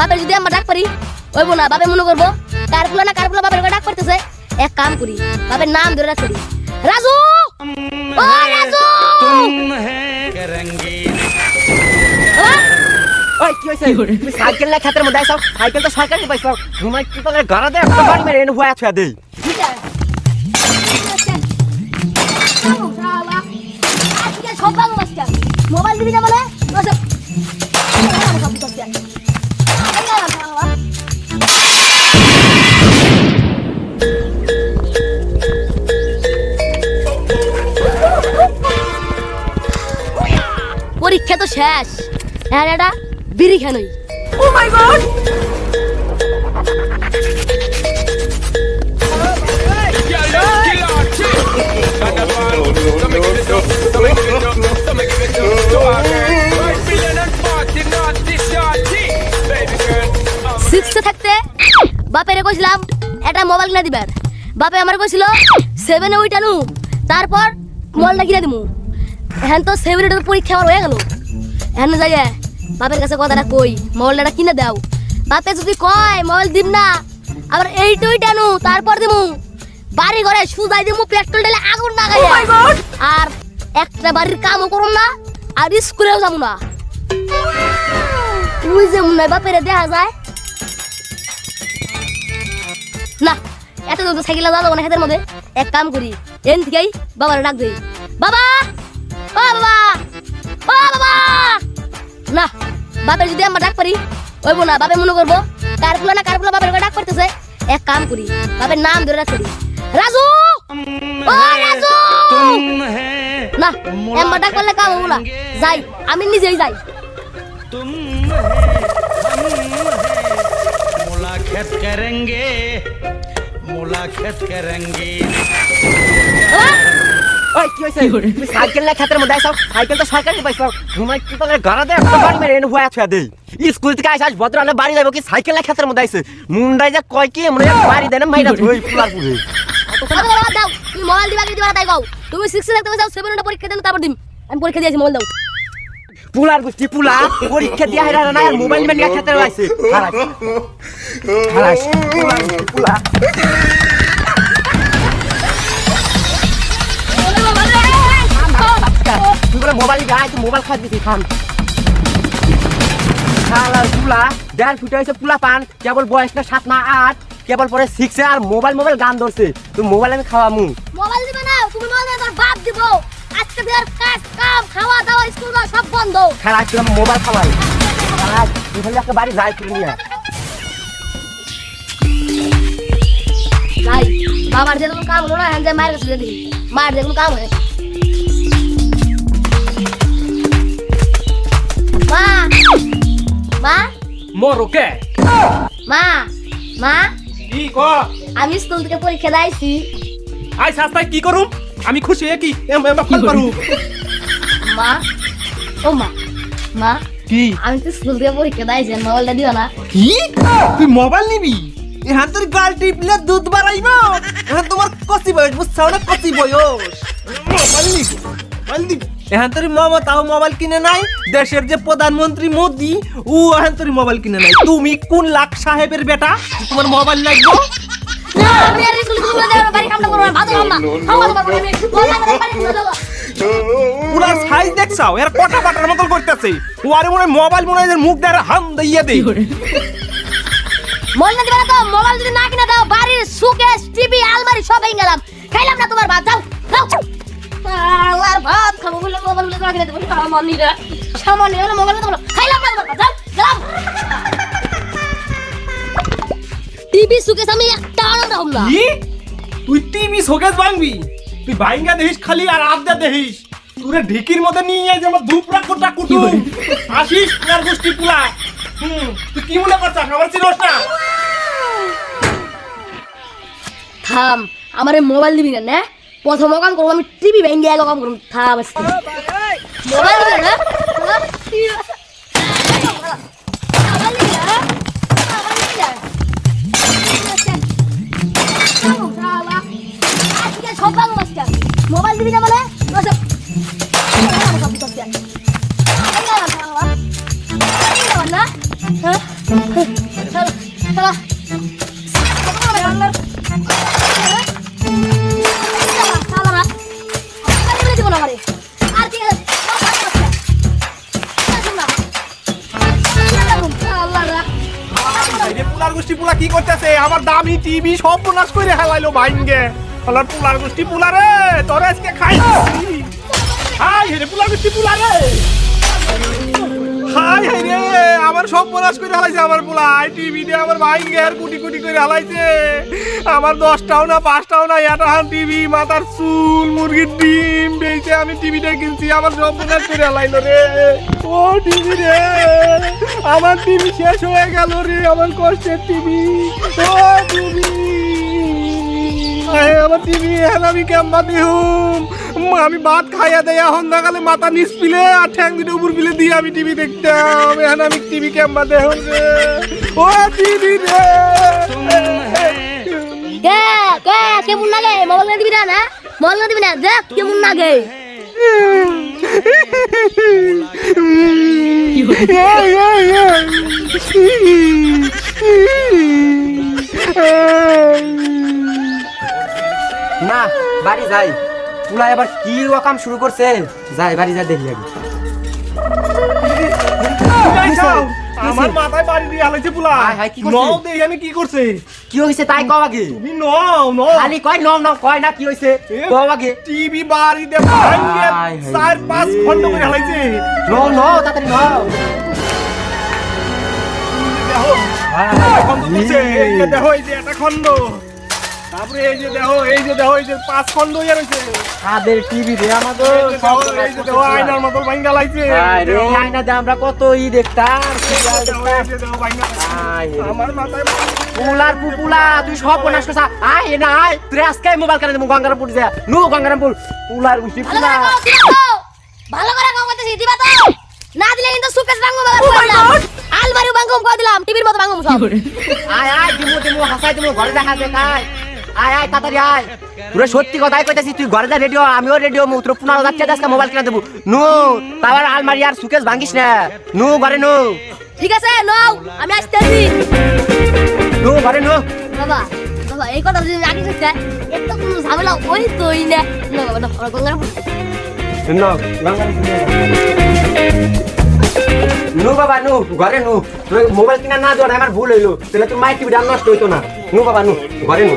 বাপের যদি আমরা ডাক পারি ওইব না বাপে মনে করব কারপুলা না কারপুলা বাপের করে ডাক করতেছে এক কাম করি বাপের নাম ধরে রাখি রাজু! ও রাজু! ওই কি হইছে? সাইকেল না ক্ষেতের মধ্যে আইছো? সাইকেল তো সরকারি পাইছো। ঘুমাই কি তোদের ঘরে দে একটা বাড়ি মেরে এনে হুয়া ছুয়া দেই? ঠিক আছে। আজকে সব বাবু বাচ্চা মোবাইল দিবি না বলে? হ্যাঁ এটা বিড়ি খেনই ও মাই গড সিক্সে থাকতে বাপেরে কইছিলাম একটা মোবাইল কিনা দিবার। বাপে আমার কইছিল সেভেনে উইটানু তারপর মোবাইলটা কিনা দিমু। এখন তো সেভেনের পরীক্ষা আমার হয়ে গেল। এখন যাই বাপের কাছে কথাটা কই? মোবাইলটা কিনে দাও। বাপে যদি কয় মোবাইল দিম না। আবার এইটা উইটানু তারপর দিমু। বাড়ি ঘরে সুদাই দিমু পেট্রোল ঢেলে আগুন না গায়ে আর একটা বাড়ির কামও করুন না আর স্কুলেও যাব না। তুই যে মনে হয় বাপেরে দেখা যায়। না এত তো সাইকেলে যাব না ক্ষেতের মধ্যে। এক কাম করি এন থেকেই বাবার ডাক দিই। বাবা! ও বাবা! ও বাবা! না বাপের যদি আমরা ডাক পারি ওইব না বাপে মনে করব কারগুলো না কারগুলো বাপের ডাক করতেছে এক কাম করি বাপের নাম ধরে ডাক করি রাজু! ও রাজু! না এম্মা ডাক পারলে কাম হব না। যাই আমি নিজেই যাই। মুলাকাত করেঙ্গে মুলাকাত করেঙ্গে। হ্যাঁ? ওই কি হইছে তুমি সাইকেল না ক্ষেতের মধ্যে আইছো সাইকেল তো সরকারি পাইছো। ঘুমাই কি তোদের ঘরে দে একটা বাড়ি মেরে এনে হুয়া ছুয়া দেই? স্কুল থেকে আইসাস ভদ্র আলে বাড়ি যাব কি? সাইকেল না ক্ষেতের মধ্যে আইছে মুন্ডাই যে কয় কি বাড়ি দেন মাইরা ধুই পুলার পুরে দাও। তুমি মোবাইল দিবা কি দিবা তাই কও। তুমি সিক্সে যাও পরীক্ষা দেন তারপর দিম। আমি পরীক্ষা দিয়েছি মোবাইল দাও। পুলার গুষ্টি পুলা। পরীক্ষা দিয়া হেরা না আর মোবাইল মেন গুষ্টি পুলা। বলে মোবাইল গায় তুই মোবাইল খাই দিছি খান খালার পুলা দেড় ফুটে হয়েছে পুলা পান কেবল বয়স না সাত না আট কেবল পরে শিখছে আর মোবাইল মোবাইল গান ধরছে। তুই মোবাইল আমি খাওয়া মু মোবাইল দিবে না তুমি মোবাইল তোর বাপ দিব। আজকে দেয়ার কাজ কাম খাওয়া দাওয়া স্কুল সব বন্ধ। খারাপ ছিল মোবাইল খাওয়াই। খারাপ খালি একটা বাড়ি যাই তুই নিয়ে যাই বাবার যে কোনো কাম হলো না হ্যাঁ মায়ের কাছে দিয়ে দিই মায়ের যে কোনো কাম হয়। মা। মা। মরকে। মা। মা। কি ক আমি স্কুল থেকে পরীক্ষা দিয়েছি। আই সাস্তায় কি করুম? আমি খুশি হয়ে কি? এম এম ফল পারু। মা। ও মা। মা। কি? আমি তো স্কুল থেকে পরীক্ষা দিয়েছি মোবাইলটা দিও না। কি? তুই মোবাইল নিবি? এখান তোর গাল টিপলে দুধ বাড়াইব। এখান তোমার কচি বয়স বুঝছাও না? কচি বয়স। মোবাইল নিবি মোবাইল দিবি এখান তোর মোবাইল কিনে নাই। দেশের যে প্রধানমন্ত্রী মোদি, ও তোর মোবাইল কিনে নাই। তুমি কোন লাখ সাহেবের বেটা? তোমার মোবাইল লাগবে? সাইজ দেখছাও? কটা মতন করতেছে। ও মনে মোবাইল মনে হয় মুখ হাম মোবাইল যদি না কিনে দাও, বাড়ির সুকেস টিভি, আলমারি সব গেলাম। খাইলাম না তোমার ভাত ভাত খাব বলে মোবাইল বলে তোমাকে দেবো সামান্য রে সামান্য হলো মোবাইল দেবো খাইলাম না যাও গেলাম। টিভি সুকেস আমি একটা আনো না। হম না তুই টিভি শোকেস ভাঙবি? তুই ভাইঙ্গা দেখিস খালি আর আবদা দেখিস তুরে ঢিকির মধ্যে নিয়ে যাই যেমন ধূপ রাখোটা কুটু আসিস আর গোষ্ঠী পুলা। হুম তুই কি মনে করছিস? আমার চিনোস না। থাম আমার মোবাইল দিবি না না। প্রথম কাম করব আমি টিভি ভেঙে আগে কাম করব। থাম গোষ্ঠী পোলা কি করতেছে? আমার দামি টিভি সব নাশ করে হেলাইলো ভাইঙ্গে। আমার পুলার গোষ্ঠী পোলা রে, তোর আজকে খাই হাই রে, পুলার গোষ্ঠী পোলা রে। হাই হাই আমার আমার কুটি কুটি করে আমার দশটাও না, পাঁচটাও না, এটা টিভি মাথার চুল, মুরগির ডিম আমি কিনছি, আমার রে। ও আমার টিভি শেষ হয়ে গেল রে, আমার কষ্টের টিভি ও টিভি আরে আমার টিভি এখন আমি কেমবা দিহুম? আমি ভাত খাইয়া দেয় এখন দেখালে মাথা নিচ পিলে আর ঠ্যাং দুটো উপর পিলে দিয়ে আমি টিভি দেখতাম এখন আমি টিভি কেমবা দেহুম রে? ও টিভি রে! কে কে কেমন লাগে মোবাইল কিনে দিবি না না? মোবাইল কিনে দিবি না দেখ কেমন লাগে না বাড়ি যাই। পুলা এবার কি রকম শুরু করছে? যাই বাড়ি যা দেখি আগে। আমার মাথায় বাড়ি দিয়ে হালাইছে পুলা? নও দেখি আমি কি করছে। কি হয়েছে তাই কও আগে? তুমি নও নও। খালি কয় নম নম কয় না কি হয়েছে কও আগে। টিভি বাড়ি হায় হায়। চার পাঁচ। খন্ড করে হালাইছে। ন ন তাড়াতাড়ি ন দেখো এখন দেখো এই যে খন্ড তারপরে এই যে দেখো এই যে দেখো এই যে পাঁচ খন্ড হয়ে রয়েছে। কাদের টিভি রে আমাদের? এই যে দেখো, আয়নার মতো ভাঙ্গা লাইছে হায় রে আয়না দে আমরা কত ই দেখতাম। আমার মাথায় পুলার পুপুলা তুই সব বনাস কসা আয় এ না আয়। তুই আজকে মোবাইল কেন দেবো গঙ্গারামপুর যা। নু গঙ্গারামপুর। পুলার ভালো পুলা। ভালো করে কাও করতেছি দিবা তো। না দিলে কিন্তু সুকেশ করে দিলাম আলমারি বাঙ্গম করে দিলাম টিভির মতো বাঙ্গম সব। আয় আয় দিমু দিমু হাসাই দিমু ঘরে দেখা দে আয় আয় তাড়াতাড়ি আয়। পুরো সত্যি কথাই কইতাছি তুই ঘরে যা রেডিও আমিও রেডিও মু তোর পুনা যাচ্ছে আজকে মোবাইল কিনে দেবো। নু তারপর আলমারি আর সুকেশ ভাঙ্গিস না। নু ঘরে নু। ঠিক আছে নাও আমি আসতেছি। নু ঘরে নু। বাবা বাবা এই কথা যদি শুনতে একটা কোনো ঝামেলা ওই তোই না। না বাবা না গঙ্গার ন বাবা নু ঘরে নু। তুই মোবাইল কিনা না দেওয়া আমার ভুল হইল। তাহলে তোর মায়ের টিভিটা নষ্ট হইতো না। নু বাবা, নু, ঘরে নু।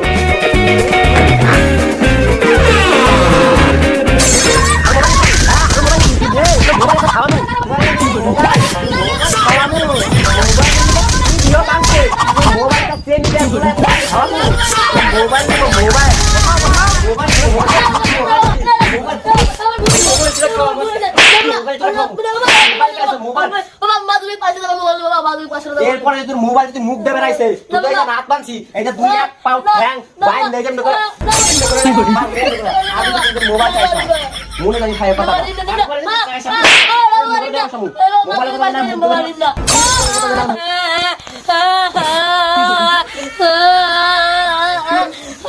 এরপরে তোর মোবাইল তুই মুখ দেবে রাইছে তুই তো এটা রাত বানছি এটা দুই এক পাউ ঠ্যাং বাইন লেগে করে মোবাইল চাইছ মনে জানি খায় কথা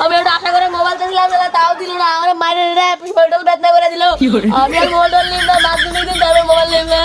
আমি ওটা আশা করে মোবাইল চাইছিলাম তাও দিল না আমার মায়ের বেদনা করে দিল আমি আর মোবাইল নিলাম না মাধ্যমিক দিন তারপর মোবাইল নিলাম